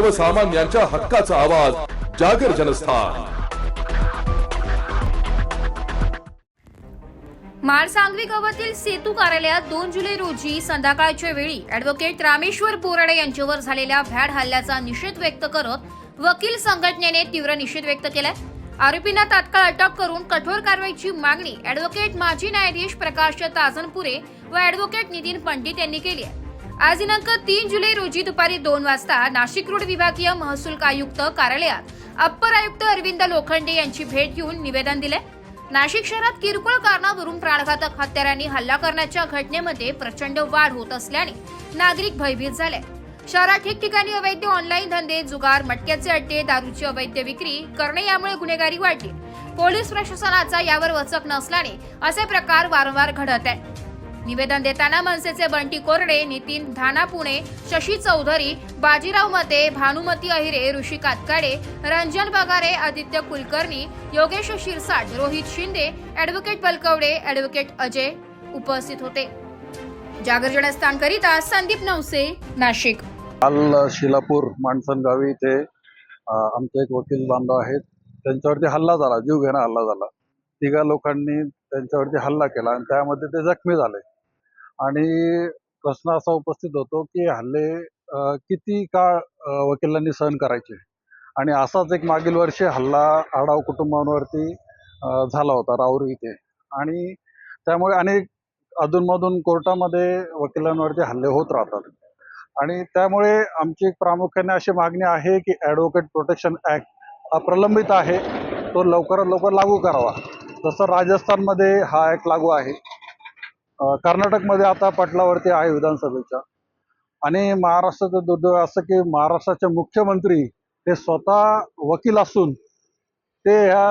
सर्वसामान्यांच्या हक्काचा आवाज जागर जनस्थान. माळसांगवी गावातील सेतू कार्यालयात दोन जुलै रोजी संध्याकाळच्या वेळी अॅडव्होकेट रामेश्वर बोराडे यांच्यावर झालेल्या भ्याड हल्ल्याचा निषेध व्यक्त करत वकील संघटनेने तीव्र निषेध व्यक्त केलाय. आरोपींना तात्काळ अटक करून कठोर कारवाईची मागणी अॅडव्होकेट माजी न्यायाधीश प्रकाश ताजनपुरे व अॅडव्होकेट नितीन पंडित यांनी केली आहे. आज दिनांक तीन जुलै रोजी दुपारी दोन वाजता नाशिक रोड विभागीय महसूल आयुक्त कार्यालयात अप्पर आयुक्त अरविंद लोखंडे यांची भेट घेऊन निवेदन दिले. नाशिक शहरात किरकोळ कारणावरून प्राणघातक हत्यारांनी हल्ला करण्याच्या घटनेमध्ये प्रचंड वाढ होत असल्याने नागरिक भयभीत झाले. शहरात ठिकठिकाणी अवैध ऑनलाईन धंदे जुगार मटक्याचे अड्डे दारूची अवैध विक्री करणे यामुळे गुन्हेगारी वाढली. पोलीस प्रशासनाचा यावर वचक नसल्याने असे प्रकार वारंवार घडत आहे निवेदन देताना मनसेचे बंटी कोरडे नितीन धाना पुणे शशी चौधरी बाजीराव मते भानुमती अहिरे ऋषी कातकाडे रंजन बगारे आदित्य कुलकर्णी योगेश शिरसाट रोहित शिंदे ॲडव्होकेट बलकवडे ॲडव्होकेट अजय उपस्थित होते. जागरजनस्थानकरिता संदीप नवसे नाशिक. काल शिलापूर माणसण गावी इथे आमचे एक वकील बांधव आहेत. त्यांच्यावरती हल्ला झाला जीव घेणा हल्ला झाला. तिघा लोकांनी त्यांच्यावरती हल्ला केला आणि त्यामध्ये ते जखमी झाले. आणि प्रश्न असा उपस्थित होतो की हल्ले किती काळ वकिलांनी सहन करायचे? आणि असाच एक मागील वर्षी हल्ला आढाव कुटुंबांवरती झाला होता राऊरी इथे. आणि त्यामुळे अनेक अधूनमधून कोर्टामध्ये वकिलांवरती हल्ले होत राहतात. आणि त्यामुळे आमची एक प्रामुख्याने अशी मागणी आहे की ॲडव्होकेट प्रोटेक्शन ॲक्ट हा प्रलंबित आहे. तो लवकरात लवकर लागू करावा. तसं राजस्थानमध्ये हा ॲक्ट लागू आहे कर्नाटकमध्ये आता पटलावरती आहे विधानसभेच्या आणि महाराष्ट्राचं दुर्दैव असं की महाराष्ट्राचे मुख्यमंत्री हे स्वतः वकील असून ते ह्या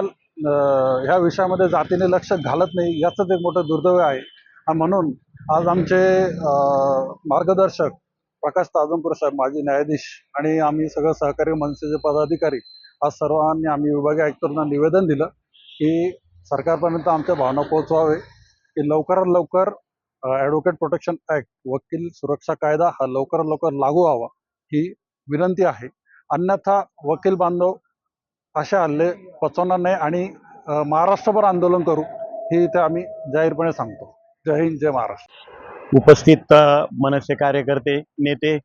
ह्या विषयामध्ये जातीने लक्ष घालत नाही याचंच एक मोठं दुर्दैव आहे. म्हणून आज आमचे मार्गदर्शक प्रकाश ताजमपूर साहेब माजी न्यायाधीश आणि आम्ही सगळं सहकारी मनसेचे पदाधिकारी आज सर्वांनी आम्ही विभागीय आयुक्तांना निवेदन दिलं की सरकारपर्यंत आमच्या भावना पोहोचवावे. की लवकरात लवकर ॲडव्होकेट प्रोटेक्शन ॲक्ट वकील सुरक्षा कायदा हा लवकरात लवकर लागू व्हावा ही विनंती आहे. अन्यथा वकील बांधव असे हल्ले पचवणार नाही आणि महाराष्ट्रभर आंदोलन करू ही इथे आम्ही जाहीरपणे सांगतो. जय हिंद जय महाराष्ट्र. उपस्थित मनसे कार्यकर्ते नेते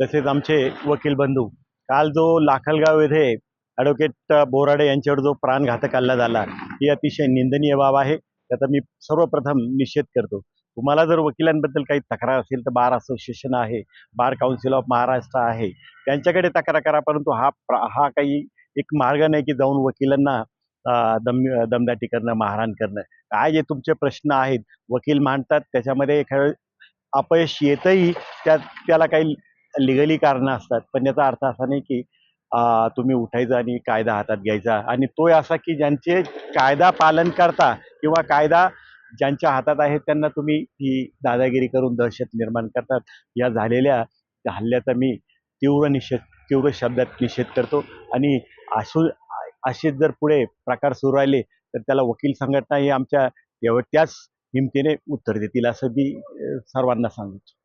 तसेच आमचे वकील बंधू काल जो लाखलगाव येथे ॲडव्होकेट बोराडे यांच्यावर जो प्राणघातक हल्ला झाला ही अतिशय निंदनीय बाब आहे. त्याचा मी सर्वप्रथम निषेध करतो. तुम्हाला जर वकिलांबद्दल काही तक्रार असेल तर बार असोसिएशन आहे बार काउन्सिल ऑफ महाराष्ट्र आहे. त्यांच्याकडे तक्रार करा परंतु हा प्र- हा काही एक मार्ग नाही की जाऊन वकिलांना दम दमदाटी करणं मारहाण करणं. काय जे तुमचे प्रश्न आहेत? वकील मांडतात त्याच्यामध्ये एखाद्या अपयश येतही त्या त्याला काही लिगली कारणं असतात. पण याचा अर्थ असा नाही की तुम्ही उठायचा आणि कायदा हातात घ्यायचा. आणि तो असा की ज्यांचे कायदा पालन करता किंवा कायदा ज्यांच्या हातात आहे त्यांना तुम्ही ही दादागिरी करून दहशत निर्माण करतात. या झालेल्या हल्ल्याचा मी तीव्र निषेध तीव्र शब्दात निषेध करतो. आणि असू असे जर पुढे प्रकार सुरू राहिले तर त्याला वकील संघटना ही आमच्या एवढ्याच हिमतीने उत्तर देतील असं मी सर्वांना सांगतो.